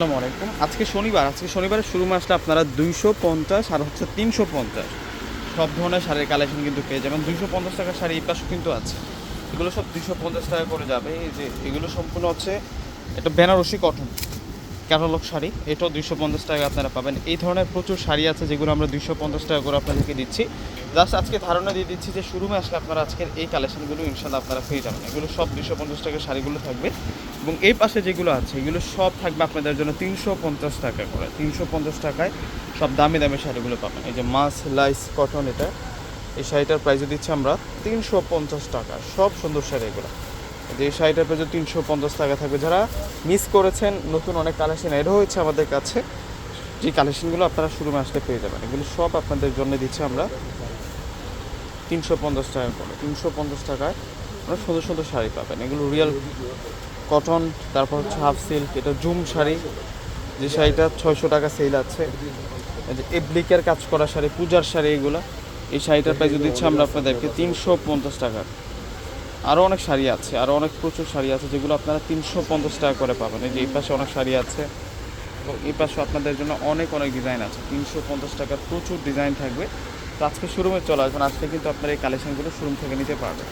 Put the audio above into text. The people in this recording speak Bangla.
আসসালামু আজকে শনিবার। আজকে শনিবারের শুরু মাসটা আপনারা দুইশো পঞ্চাশ আর হচ্ছে তিনশো পঞ্চাশ। সব ধরনের শাড়ির কালেকশন কিন্তু পেয়ে যাবেন। দুইশো পঞ্চাশ টাকার শাড়ি এই কিন্তু আছে। এগুলো সব দুইশো পঞ্চাশ টাকা করে যাবে। এই যে এগুলো সম্পূর্ণ হচ্ছে এটা বেনারসি কটন ক্যাটালগ শাড়ি। এটাও দুইশো পঞ্চাশ টাকা আপনারা পাবেন। এই ধরনের প্রচুর শাড়ি আছে যেগুলো আমরা দুইশো পঞ্চাশ টাকা করে আপনাদেরকে দিচ্ছি। জাস্ট আজকে ধারণা দিয়ে দিচ্ছি যে শুরুমে আসলে আপনারা আজকের এই কালেকশনগুলো ইনশাল্লাহ আপনারা পেয়ে যাবেন। এগুলো সব দুইশো পঞ্চাশ টাকার শাড়িগুলো থাকবে। এবং এই পাশে যেগুলো আছে, এগুলো সব থাকবে আপনাদের জন্য তিনশো পঞ্চাশ টাকা করে। তিনশো পঞ্চাশ টাকায় সব দামি দামি শাড়িগুলো পাবেন। এই যে মাস লাইস কটন এটা। এই শাড়িটার প্রাইসে দিচ্ছি আমরা তিনশো পঞ্চাশ টাকা। সব সুন্দর শাড়ি এগুলো। যে এই শাড়িটার প্রাইসে তিনশো পঞ্চাশ টাকা থাকবে। যারা মিস করেছেন, নতুন অনেক কালেকশন এডও হয়েছে আমাদের কাছে, যে কালেকশনগুলো আপনারা শুরু আসলে পেয়ে যাবেন। এগুলো সব আপনাদের জন্য দিচ্ছি আমরা তিনশো পঞ্চাশ টাকা করে। তিনশো পঞ্চাশ টাকায় অনেক সুন্দর সুন্দর শাড়ি পাবেন। এগুলো রিয়েল কটন তারপর হচ্ছে হাফ সিল্ক এটা জুম শাড়ি। যে শাড়িটা ছয়শো টাকা সেল আছে। এব্লিকের কাজ করা শাড়ি, পূজার শাড়ি এগুলো। এই শাড়িটার প্রাইস দিচ্ছি আমরা আপনাদেরকে তিনশো পঞ্চাশ টাকা। আরও অনেক শাড়ি আছে আরও অনেক প্রচুর শাড়ি আছে যেগুলো আপনারা তিনশো পঞ্চাশ টাকা করে পাবেন। এই যে এই পাশে অনেক শাড়ি আছে এবং এই পাশে আপনাদের জন্য অনেক অনেক ডিজাইন আছে। তিনশো পঞ্চাশ টাকার প্রচুর ডিজাইন থাকবে। তো আজকে শোরুমে চলে আসবেন, আজকে কিন্তু আপনারা এই কালেকশনগুলো শোরুম থেকে নিতে পারবেন।